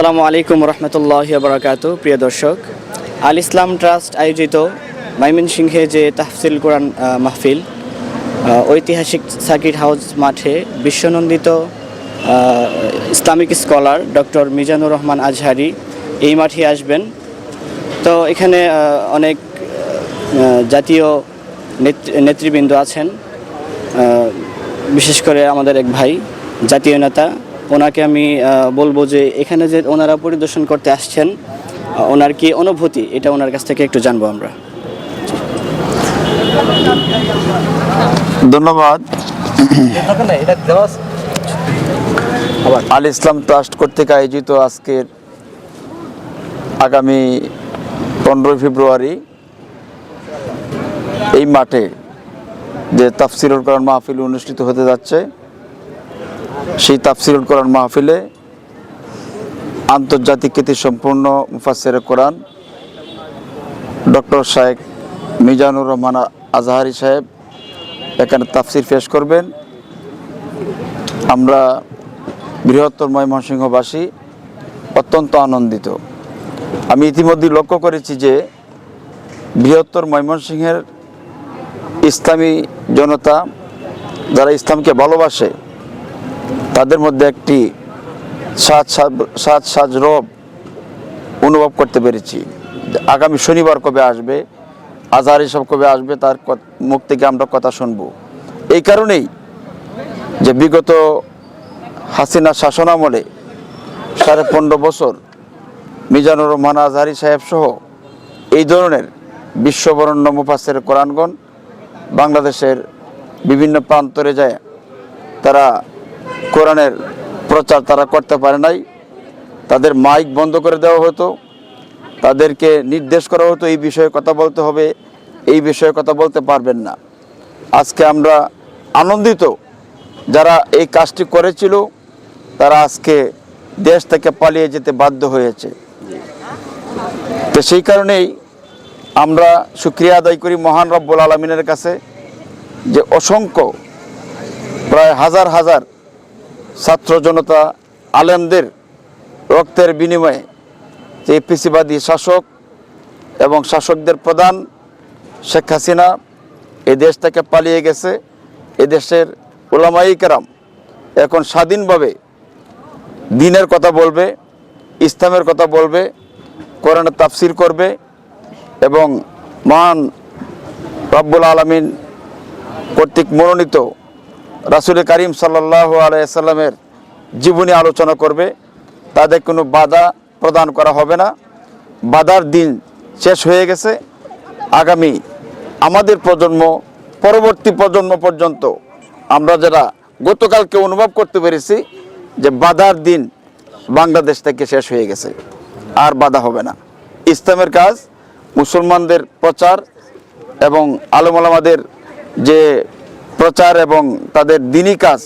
আসসালামু আলাইকুম রহমতুল্লাহ বারাকাতু প্রিয় দর্শক। আল ইসলাম ট্রাস্ট আয়োজিত ময়মনসিংহে যে তাফসিল কোরআন মাহফিল ঐতিহাসিক সার্কিট হাউস মাঠে বিশ্বনন্দিত Islamic scholar doctor Mizanur Rahman Azhari এই মাঠে আসবেন। তো এখানে অনেক জাতীয় নেতৃ- নেতৃবৃন্দ আছেন। বিশেষ করে আমাদের এক ভাই, জাতীয় নেতা ওনাকে আমি বলব যে এখানে যে ওনারা পরিদর্শন করতে আসছেন ওনার কি অনুভূতি? এটা ওনার কাছ থেকে একটু জানব আমরা। ধন্যবাদ। আল ইসলাম ট্রাস্ট কর্তৃক আয়োজিত আজকের আগামী পনেরোই ফেব্রুয়ারি এই মাঠে যে তাফসিরুল কোরআন মাহফিল অনুষ্ঠিত হতে যাচ্ছে সেই তাফসিরুল কোরআন মাহফিলে আন্তর্জাতিক খ্যাতি সম্পূর্ণ মুফাসের কোরআন ডক্টর শাহেক মিজানুর রহমান আজহারি সাহেব এখানে তাফসির পেশ করবেন। আমরা বৃহত্তর ময়মনসিংহবাসী অত্যন্ত আনন্দিত। আমি ইতিমধ্যে লক্ষ্য করেছি যে বৃহত্তর ময়মনসিংহের ইসলামী জনতা যারা ইসলামকে ভালোবাসে তাদের মধ্যে একটি সাজ সাজ সাজ রব অনুভব করতে পেরেছি। আগামী শনিবার কবে আসবে, আজহার সব কবে আসবে, তার মুখ থেকে আমরা কথা শুনব। এই কারণেই যে বিগত হাসিনা শাসনামলে সাড়ে পনেরো বছর মিজানুর রহমান, আজহারি সাহেব সহ এই ধরনের বিশ্ববরণ্য মুফাসের কোরআনগণ বাংলাদেশের বিভিন্ন প্রান্তরে যায়, তারা কোরআনের প্রচার তারা করতে পারে নাই। তাদের মাইক বন্ধ করে দেওয়া হতো। তাদেরকে নির্দেশ করা হতো, এই বিষয়ে কথা বলতে হবে, এই বিষয়ে কথা বলতে পারবেন না। আজকে আমরা আনন্দিত যারা এই কাজটি করেছিল, তারা আজকে দেশ থেকে পালিয়ে যেতে বাধ্য হয়েছে। তো সেই কারণেই আমরা সুক্রিয়া আদায় করি মহান রব্বুল আলমিনের কাছে যে অসংখ্য, প্রায় হাজার হাজার ছাত্র জনতা আলেমদের রক্তের বিনিময়ে যে পিসিবাদী শাসক এবং শাসকদের প্রধান শেখ হাসিনা এ দেশ থেকে পালিয়ে গেছে, এ দেশের ওলামাই কেরাম এখন স্বাধীনভাবে দিনের কথা বলবে, ইসলামের কথা বলবে, কোরআনের তাফসির করবে এবং মহান রব্বুল আলমিন কর্তৃক মনোনীত রাসুল করিম সাল্লাহ আলাইসাল্লামের জীবনী আলোচনা করবে। তাদের কোনো বাধা প্রদান করা হবে না। বাধার দিন শেষ হয়ে গেছে। আগামী আমাদের প্রজন্ম, পরবর্তী প্রজন্ম পর্যন্ত আমরা যারা গতকালকে অনুভব করতে পেরেছি যে বাধার দিন বাংলাদেশ থেকে শেষ হয়ে গেছে, আর বাধা হবে না। ইসলামের কাজ, মুসলমানদের প্রচার এবং আলমালামাদের যে প্রচার এবং তাদের দিনই কাজ,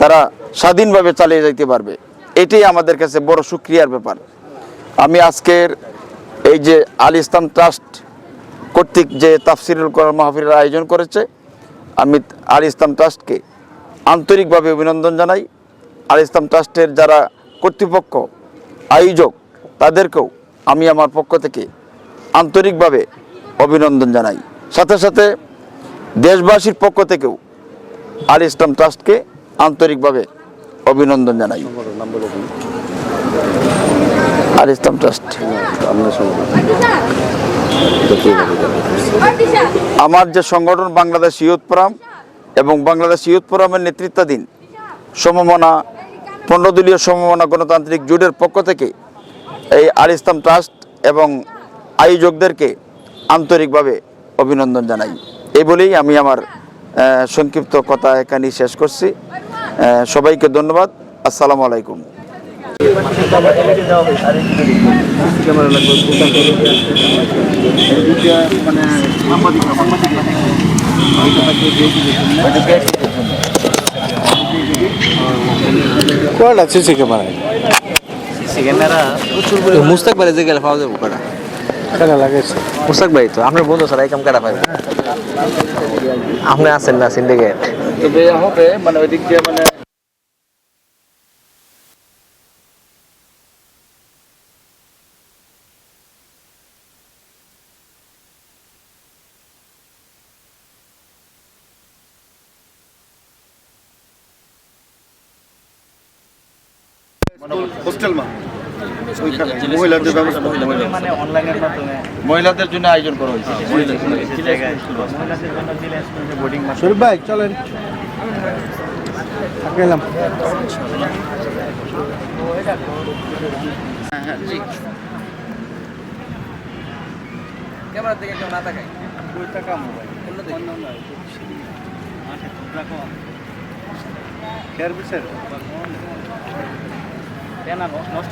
তারা স্বাধীনভাবে চালিয়ে যেতে পারবে। এটাই আমাদের কাছে বড় সুক্রিয়ার ব্যাপার। আমি আজকের এই যে আল ইসলাম ট্রাস্ট কর্তৃক যে তাফসিরুল কোরআন মাহফিলের আয়োজন করেছে, আমি আল ইসলাম ট্রাস্টকে আন্তরিকভাবে অভিনন্দন জানাই। আল ইসলাম ট্রাস্টের যারা কর্তৃপক্ষ, আয়োজক, তাদেরকেও আমি আমার পক্ষ থেকে আন্তরিকভাবে অভিনন্দন জানাই। সাথে সাথে দেশবাসীর পক্ষ থেকেও আল ইসলাম ট্রাস্টকে আন্তরিকভাবে অভিনন্দন জানাই। আল ইসলাম ট্রাস্ট। আমার যে সংগঠন বাংলাদেশ ইউথ ফোরাম এবং বাংলাদেশ ইউথ ফোরামের নেতৃত্বাধীন সমমনা পনেরো দলীয় সমমনা গণতান্ত্রিক জোটের পক্ষ থেকে এই আল ইসলাম ট্রাস্ট এবং আয়োজকদেরকে আন্তরিকভাবে অভিনন্দন জানাই। এই বলেই আমি আমার সংক্ষিপ্ত কথা এখানেই শেষ করছি। সবাইকে ধন্যবাদ। আসসালামু আলাইকুম। সিসি ক্যামেরায় মুস্তাক ভাই যে গেলে পাওয়া যাব কটা লাগাইছে মুস্তাক ভাই তো আপনার বন্ধু স্যার এই কাম কাটা পাইবে? আপনি আছেন না সিন্ডিকেট। তবে হবে মানে ওই দিক দিয়ে মানে હોસ્ટેલમાં ওইখানে মহিলাদের ব্যবস্থা মানে অনলাইনের মাধ্যমে মহিলাদের জন্য আয়োজন করা হয়েছে। মহিলাদের জন্য জিলা শরীফ ভাই চলেন। গেলাম ক্যামেরা থেকে কেউ না তাকায়। খেয়ার বিচার? নষ্ট